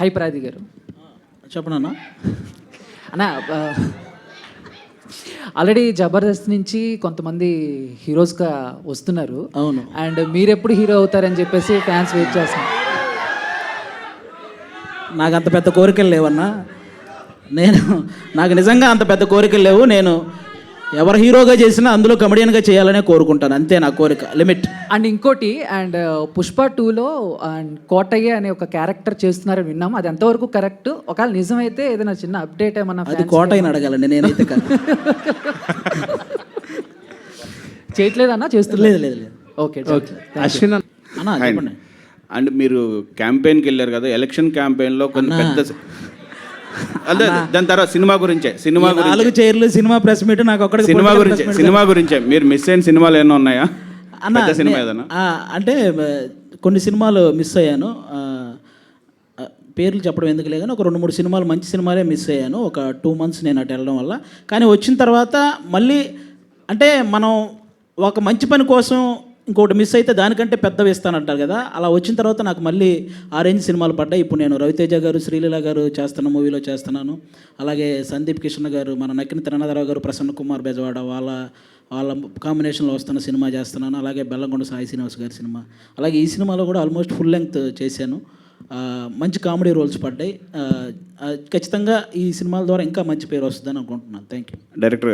High ప్రాది గారు. చెప్పనన్నా అన్న? Already Jabardasth నుంచి కొంతమంది హీరోస్గా వస్తున్నారు. అవును. అండ్ మీరు ఎప్పుడు హీరో అవుతారని చెప్పేసి ఫ్యాన్స్ వెయిట్ చేస్తున్నారు. నాకు అంత పెద్ద కోరికలు లేవన్నా. నేను నాకు నిజంగా అంత పెద్ద కోరికలు లేవు. నేను ఎవరు హీరోగా చేసినా అందులో కమెడియన్గా చేయాలనే కోరుకుంటాను. అంతే నా కోరిక. లిమిట్ అండ్ ఇంకోటి అండ్ పుష్ప టూలో అండ్ కోటయ్య అనే ఒక క్యారెక్టర్ చేస్తున్నారని విన్నాము అది ఎంతవరకు కరెక్ట్? ఒకవేళ నిజమైతే ఏదైనా చిన్న అప్డేట్ ఏమన్నా అది కోటయ్యని అడగాలండి నేనైతే చేయట్లేదన్నా? చేస్తున్నారు లేదు లేదు లేదు. ఓకే అశ్విన్ అన్న- అన్నా చెప్పండి. అండ్ మీరు క్యాంపెయిన్కి వెళ్ళారు కదా ఎలక్షన్ క్యాంపెయిన్లో కొన్ని పెద్ద అదే దాని తర్వాత సినిమా గురించే సినిమా నాలుగు చైర్లు సినిమా ప్రెస్ మీట్ నాకు ఒక్కడికి సినిమా గురించే సినిమా గురించే. మీరు మిస్ అయిన సినిమాలు ఏమైనా ఉన్నాయా? అన్న, సినిమా నే- ఏదైనా? ఆ, అంటే కొన్ని సినిమాలు మిస్ అయ్యాను. పేర్లు చెప్పడం ఎందుకులే కానీ ఒక రెండు మూడు సినిమాలు మంచి సినిమాలే మిస్ అయ్యాను. ఒక టూ మంత్స్ నేను అటు వెళ్ళడం వల్ల. కానీ వచ్చిన తర్వాత మళ్ళీ అంటే మనం ఒక మంచి పని కోసం ఇంకోటి మిస్ అయితే దానికంటే పెద్దవి ఇస్తానంటారు కదా. అలా వచ్చిన తర్వాత నాకు మళ్ళీ ఆ రేంజ్ సినిమాలు పడ్డాయి. ఇప్పుడు నేను రవితేజ గారు శ్రీలీల గారు చేస్తున్న మూవీలో చేస్తున్నాను. అలాగే సందీప్ కిషన్ గారు మన నక్కిన తిరణాధరావు గారు ప్రసన్న కుమార్ బెజవాడ వాళ్ళ వాళ్ళ కాంబినేషన్లో వస్తున్న సినిమా చేస్తున్నాను. అలాగే బెల్లంకొండ సాయి శ్రీనివాస్ గారి సినిమా. అలాగే ఈ సినిమాలో కూడా ఆల్మోస్ట్ ఫుల్ లెంగ్త్ చేశాను. మంచి కామెడీ రోల్స్ పడ్డాయి. ఖచ్చితంగా ఈ సినిమాల ద్వారా ఇంకా మంచి పేరు వస్తుందని అనుకుంటున్నాను. Thank you director